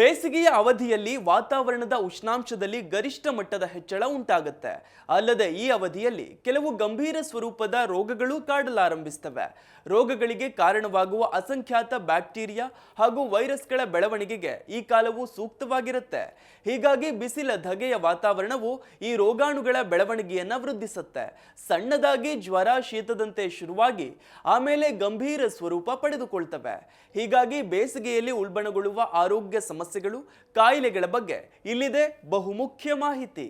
ಬೇಸಿಗೆಯ ಅವಧಿಯಲ್ಲಿ ವಾತಾವರಣದ ಉಷ್ಣಾಂಶದಲ್ಲಿ ಗರಿಷ್ಠ ಮಟ್ಟದ ಹೆಚ್ಚಳ ಉಂಟಾಗುತ್ತೆ. ಅಲ್ಲದೆ ಈ ಅವಧಿಯಲ್ಲಿ ಕೆಲವು ಗಂಭೀರ ಸ್ವರೂಪದ ರೋಗಗಳು ಕಾಡಲಾರಂಭಿಸ್ತವೆ. ರೋಗಗಳಿಗೆ ಕಾರಣವಾಗುವ ಅಸಂಖ್ಯಾತ ಬ್ಯಾಕ್ಟೀರಿಯಾ ಹಾಗೂ ವೈರಸ್ಗಳ ಬೆಳವಣಿಗೆಗೆ ಈ ಕಾಲವು ಸೂಕ್ತವಾಗಿರುತ್ತೆ. ಹೀಗಾಗಿ ಬಿಸಿಲ ಧಗೆಯ ವಾತಾವರಣವು ಈ ರೋಗಾಣುಗಳ ಬೆಳವಣಿಗೆಯನ್ನು ವೃದ್ಧಿಸುತ್ತೆ. ಸಣ್ಣದಾಗಿ ಜ್ವರ ಶೀತದಂತೆ ಶುರುವಾಗಿ ಆಮೇಲೆ ಗಂಭೀರ ಸ್ವರೂಪ ಪಡೆದುಕೊಳ್ತವೆ. ಹೀಗಾಗಿ ಬೇಸಿಗೆಯಲ್ಲಿ ಉಲ್ಬಣಗೊಳ್ಳುವ ಆರೋಗ್ಯ ಸಮಸ್ಯೆಗಳು ಕಾಯಿಲೆಗಳ ಬಗ್ಗೆ ಇಲ್ಲಿದೆ ಬಹುಮುಖ್ಯ ಮಾಹಿತಿ.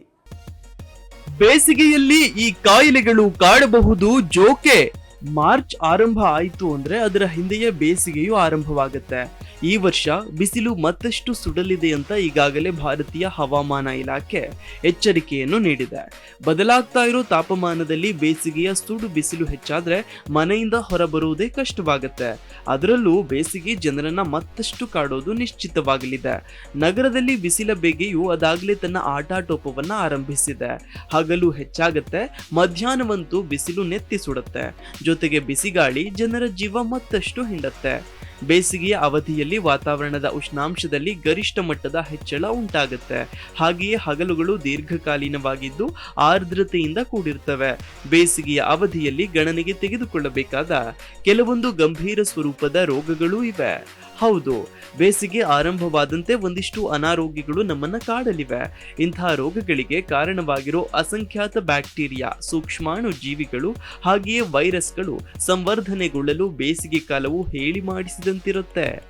ಬೇಸಿಗೆಯಲ್ಲಿ ಈ ಕಾಯಿಲೆಗಳು ಕಾಡಬಹುದು ಜೋಕೆ. ಮಾರ್ಚ್ ಆರಂಭ ಆಯಿತು ಅಂದ್ರೆ ಅದರ ಹಿಂದೆಯೇ ಬೇಸಿಗೆಯು ಆರಂಭವಾಗುತ್ತೆ. ಈ ವರ್ಷ ಬಿಸಿಲು ಮತ್ತಷ್ಟು ಸುಡಲಿದೆ ಅಂತ ಈಗಾಗಲೇ ಭಾರತೀಯ ಹವಾಮಾನ ಇಲಾಖೆ ಎಚ್ಚರಿಕೆಯನ್ನು ನೀಡಿದೆ. ಬದಲಾಗ್ತಾ ಇರೋ ತಾಪಮಾನದಲ್ಲಿ ಬೇಸಿಗೆಯ ಸುಡು ಬಿಸಿಲು ಹೆಚ್ಚಾದ್ರೆ ಮನೆಯಿಂದ ಹೊರಬರುವುದೇ ಕಷ್ಟವಾಗುತ್ತೆ. ಅದರಲ್ಲೂ ಬೇಸಿಗೆ ಜನರನ್ನ ಮತ್ತಷ್ಟು ಕಾಡೋದು ನಿಶ್ಚಿತವಾಗಲಿದೆ. ನಗರದಲ್ಲಿ ಬಿಸಿಲ ಬೇಗೆಯು ಅದಾಗಲೇ ತನ್ನ ಆಟಾಟೋಪವನ್ನು ಆರಂಭಿಸಿದೆ. ಹಗಲು ಹೆಚ್ಚಾಗುತ್ತೆ, ಮಧ್ಯಾಹ್ನವಂತೂ ಬಿಸಿಲು ನೆತ್ತಿ ಸುಡುತ್ತೆ ಜೊತೆಗೆ ಬಿಸಿಗಾಳಿ ಜನರ ಜೀವ ಮತ್ತಷ್ಟು ಹಿಂಡತ್ತೆ. ಬೇಸಿಗೆಯ ಅವಧಿಯಲ್ಲಿ ವಾತಾವರಣದ ಉಷ್ಣಾಂಶದಲ್ಲಿ ಗರಿಷ್ಠ ಮಟ್ಟದ ಹೆಚ್ಚಳ ಉಂಟಾಗುತ್ತೆ. ಹಾಗೆಯೇ ಹಗಲುಗಳು ದೀರ್ಘಕಾಲೀನವಾಗಿದ್ದು ಆರ್ದ್ರತೆಯಿಂದ ಕೂಡಿರ್ತವೆ. ಬೇಸಿಗೆಯ ಅವಧಿಯಲ್ಲಿ ಗಣನೆಗೆ ತೆಗೆದುಕೊಳ್ಳಬೇಕಾದ ಕೆಲವೊಂದು ಗಂಭೀರ ಸ್ವರೂಪದ ರೋಗಗಳು ಇವೆ. ಹೌದು, ಬೇಸಿಗೆ ಆರಂಭವಾದಂತೆ ಒಂದಿಷ್ಟು ಅನಾರೋಗ್ಯಗಳು ನಮ್ಮನ್ನ ಕಾಡಲಿವೆ. ಇಂತಹ ರೋಗಗಳಿಗೆ ಕಾರಣವಾಗಿರೋ ಅಸಂಖ್ಯಾತ ಬ್ಯಾಕ್ಟೀರಿಯಾ, ಸೂಕ್ಷ್ಮಾಣು ಜೀವಿಗಳು ಹಾಗೆಯೇ ವೈರಸ್ಗಳು ಸಂವರ್ಧನೆಗೊಳ್ಳಲು ಬೇಸಿಗೆ ಕಾಲವು ಹೇಳಿ jantir até.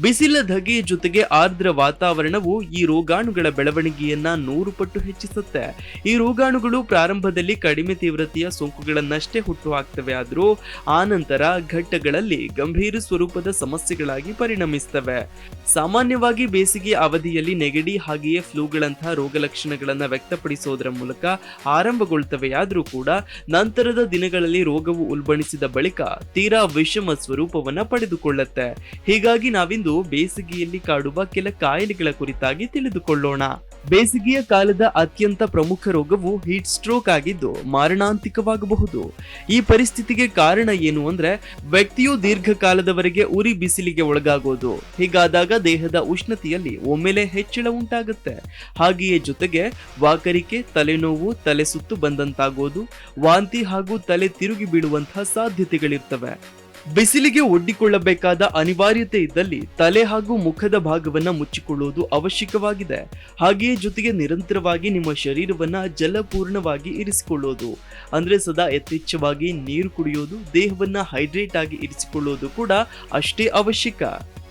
ಬಿಸಿಲ ಧಗೆ ಜೊತೆಗೆ ಆರ್ದ್ರ ವಾತಾವರಣವು ಈ ರೋಗಾಣುಗಳ ಬೆಳವಣಿಗೆಯನ್ನ ನೂರು ಪಟ್ಟು ಹೆಚ್ಚಿಸುತ್ತೆ. ಈ ರೋಗಾಣುಗಳು ಪ್ರಾರಂಭದಲ್ಲಿ ಕಡಿಮೆ ತೀವ್ರತೆಯ ಸೋಂಕುಗಳನ್ನಷ್ಟೇ ಹುಟ್ಟು ಹಾಕ್ತವೆ ಆದರೂ ಆನಂತರ ಘಟ್ಟಗಳಲ್ಲಿ ಗಂಭೀರ ಸ್ವರೂಪದ ಸಮಸ್ಯೆಗಳಾಗಿ ಪರಿಣಮಿಸ್ತವೆ. ಸಾಮಾನ್ಯವಾಗಿ ಬೇಸಿಗೆ ಅವಧಿಯಲ್ಲಿ ನೆಗಡಿ ಹಾಗೆಯೇ ಫ್ಲೂಗಳಂತಹ ರೋಗ ಲಕ್ಷಣಗಳನ್ನು ವ್ಯಕ್ತಪಡಿಸೋದರ ಮೂಲಕ ಆರಂಭಗೊಳ್ತವೆಯಾದರೂ ಕೂಡ ನಂತರದ ದಿನಗಳಲ್ಲಿ ರೋಗವು ಉಲ್ಬಣಿಸಿದ ಬಳಿಕ ತೀರಾ ವಿಷಮ ಸ್ವರೂಪವನ್ನ ಪಡೆದುಕೊಳ್ಳುತ್ತೆ. ಹೀಗಾಗಿ ನಾವಿಂದು ಬೇಸಿಗೆಯಲ್ಲಿ ಕಾಡುವ ಕೆಲ ಕಾಯಿಲೆಗಳ ಕುರಿತಾಗಿ ತಿಳಿದುಕೊಳ್ಳೋಣ. ಬೇಸಿಗೆಯ ಕಾಲದ ಅತ್ಯಂತ ಪ್ರಮುಖ ರೋಗವು ಹೀಟ್ ಸ್ಟ್ರೋಕ್ ಆಗಿದ್ದು ಮಾರಣಾಂತಿಕವಾಗಬಹುದು. ಈ ಪರಿಸ್ಥಿತಿಗೆ ಕಾರಣ ಏನು ಅಂದ್ರೆ ವ್ಯಕ್ತಿಯು ದೀರ್ಘಕಾಲದವರೆಗೆ ಉರಿ ಬಿಸಿಲಿಗೆ ಒಳಗಾಗೋದು. ಹೀಗಾದಾಗ ದೇಹದ ಉಷ್ಣತೆಯಲ್ಲಿ ಒಮ್ಮೆಲೆ ಹೆಚ್ಚಳ ಉಂಟಾಗುತ್ತೆ. ಹಾಗೆಯೇ ಜೊತೆಗೆ ವಾಕರಿಕೆ, ತಲೆನೋವು, ತಲೆ ಸುತ್ತು ಬಂದಂತಾಗೋದು, ವಾಂತಿ ಹಾಗೂ ತಲೆ ತಿರುಗಿ ಬೀಳುವಂತಹ ಸಾಧ್ಯತೆಗಳಿರ್ತವೆ. ಬಿಸಿಲಿಗೆ ಒಡ್ಡಿಕೊಳ್ಳಬೇಕಾದ ಅನಿವಾರ್ಯತೆ ಇದ್ದಲ್ಲಿ ತಲೆ ಹಾಗೂ ಮುಖದ ಭಾಗವನ್ನ ಮುಚ್ಚಿಕೊಳ್ಳುವುದು ಅವಶ್ಯಕವಾಗಿದೆ. ಹಾಗೆಯೇ ಜೊತೆಗೆ ನಿರಂತರವಾಗಿ ನಿಮ್ಮ ಶರೀರವನ್ನ ಜಲಪೂರ್ಣವಾಗಿ ಇರಿಸಿಕೊಳ್ಳೋದು. ಅಂದ್ರೆ ಸದಾ ಯಥೇಚ್ಛವಾಗಿ ನೀರು ಕುಡಿಯೋದು, ದೇಹವನ್ನ ಹೈಡ್ರೇಟ್ ಆಗಿ ಇರಿಸಿಕೊಳ್ಳೋದು ಕೂಡ ಅಷ್ಟೇ ಅವಶ್ಯಕ.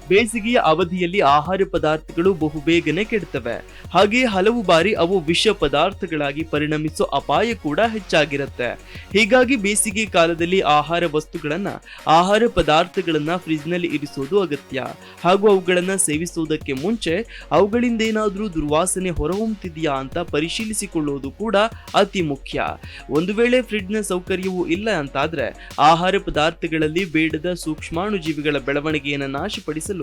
ಬೇಸಿಗೆಯ ಅವಧಿಯಲ್ಲಿ ಆಹಾರ ಪದಾರ್ಥಗಳು ಬಹುಬೇಗನೆ ಕೆಡ್ತವೆ ಹಾಗೆ ಹಲವು ಬಾರಿ ಅವು ವಿಷ ಪದಾರ್ಥಗಳಾಗಿ ಪರಿಣಮಿಸೋ ಅಪಾಯ ಕೂಡ ಹೆಚ್ಚಾಗಿರುತ್ತೆ. ಹೀಗಾಗಿ ಬೇಸಿಗೆ ಕಾಲದಲ್ಲಿ ಆಹಾರ ವಸ್ತುಗಳನ್ನ, ಆಹಾರ ಪದಾರ್ಥಗಳನ್ನ ಫ್ರಿಜ್ನಲ್ಲಿ ಇರಿಸೋದು ಅಗತ್ಯ. ಹಾಗೂ ಅವುಗಳನ್ನ ಸೇವಿಸುವುದಕ್ಕೆ ಮುಂಚೆ ಅವುಗಳಿಂದ ಏನಾದರೂ ದುರ್ವಾಸನೆ ಹೊರಹೊಮ್ಮುತ್ತಿದೆಯಾ ಅಂತ ಪರಿಶೀಲಿಸಿಕೊಳ್ಳುವುದು ಕೂಡ ಅತಿ ಮುಖ್ಯ. ಒಂದು ವೇಳೆ ಫ್ರಿಡ್ಜ್ನ ಸೌಕರ್ಯವೂ ಇಲ್ಲ ಅಂತಾದ್ರೆ, ಆಹಾರ ಪದಾರ್ಥಗಳಲ್ಲಿ ಬೇಡದ ಸೂಕ್ಷ್ಮಾಣು ಜೀವಿಗಳ ಬೆಳವಣಿಗೆಯನ್ನು ನಾಶಪಡಿಸಲು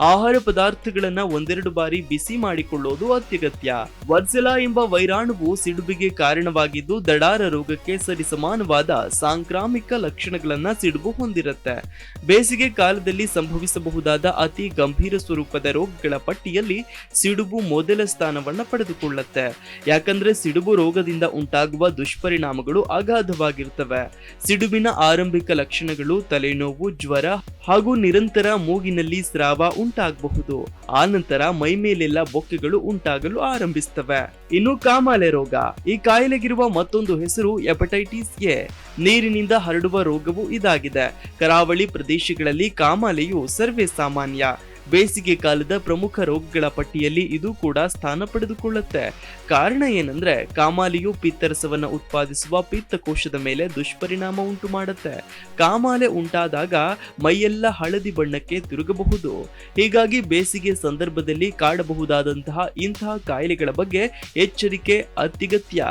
ಆಹಾರ ಪದಾರ್ಥಗಳನ್ನು ಒಂದೆರಡು ಬಾರಿ ಬಿಸಿ ಮಾಡಿಕೊಳ್ಳೋದು ಅತ್ಯಗತ್ಯ. ವರ್ಸೆಲಾ ಎಂಬ ವೈರಾಣುವು ಸಿಡುಬಿಗೆ ಕಾರಣವಾಗಿದ್ದು ದಡಾರ ರೋಗಕ್ಕೆ ಸರಿಸಮಾನವಾದ ಸಾಂಕ್ರಾಮಿಕ ಲಕ್ಷಣಗಳನ್ನ ಸಿಡುಬು ಹೊಂದಿರುತ್ತೆ. ಬೇಸಿಗೆ ಕಾಲದಲ್ಲಿ ಸಂಭವಿಸಬಹುದಾದ ಅತಿ ಗಂಭೀರ ಸ್ವರೂಪದ ರೋಗಗಳ ಪಟ್ಟಿಯಲ್ಲಿ ಸಿಡುಬು ಮೊದಲ ಸ್ಥಾನವನ್ನ ಪಡೆದುಕೊಳ್ಳುತ್ತೆ. ಯಾಕಂದ್ರೆ ಸಿಡುಬು ರೋಗದಿಂದ ಉಂಟಾಗುವ ದುಷ್ಪರಿಣಾಮಗಳು ಅಗಾಧವಾಗಿರುತ್ತವೆ ಸಿಡುಬಿನ ಆರಂಭಿಕ ಲಕ್ಷಣಗಳು ತಲೆನೋವು, ಜ್ವರ ಹಾಗೂ ನಿರಂತರ ಮೂಗಿನಲ್ಲಿ ಸ್ರಾವ ಉಂಟಾಗಬಹುದು. ಆನಂತರ ಮೈ ಮೇಲೆಲ್ಲ ಬೊಕ್ಕೆಗಳು ಉಂಟಾಗಲು ಆರಂಭಿಸುತ್ತವೆ ಇನ್ನು ಕಾಮಾಲೆ ರೋಗ. ಈ ಕಾಯಿಲೆಗಿರುವ ಮತ್ತೊಂದು ಹೆಸರು ಹೆಪಟೈಟಿಸ್ ಎ. ನೀರಿನಿಂದ ಹರಡುವ ರೋಗವು ಇದಾಗಿದೆ. ಕರಾವಳಿ ಪ್ರದೇಶಗಳಲ್ಲಿ ಕಾಮಾಲೆಯು ಸರ್ವೇ ಸಾಮಾನ್ಯ. ಬೇಸಿಗೆ ಕಾಲದ ಪ್ರಮುಖ ರೋಗಗಳ ಪಟ್ಟಿಯಲ್ಲಿ ಇದು ಕೂಡ ಸ್ಥಾನ ಪಡೆದುಕೊಳ್ಳುತ್ತೆ. ಕಾರಣ ಏನಂದ್ರೆ ಕಾಮಾಲೆಯು ಪಿತ್ತರಸವನ್ನು ಉತ್ಪಾದಿಸುವ ಪಿತ್ತಕೋಶದ ಮೇಲೆ ದುಷ್ಪರಿಣಾಮ ಉಂಟು ಮಾಡುತ್ತೆ. ಕಾಮಾಲೆ ಉಂಟಾದಾಗ ಮೈಯೆಲ್ಲ ಹಳದಿ ಬಣ್ಣಕ್ಕೆ ತಿರುಗಬಹುದು. ಹೀಗಾಗಿ ಬೇಸಿಗೆ ಸಂದರ್ಭದಲ್ಲಿ ಕಾಡಬಹುದಾದಂತಹ ಇಂತಹ ಕಾಯಿಲೆಗಳ ಬಗ್ಗೆ ಎಚ್ಚರಿಕೆ ಅತ್ಯಗತ್ಯ.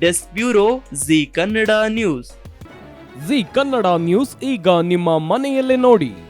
Desk bureau Zee Kannada news. Zee Kannada news ಈಗ ನಿಮ್ಮ ಮನೆಯಲ್ಲೇ ನೋಡಿ.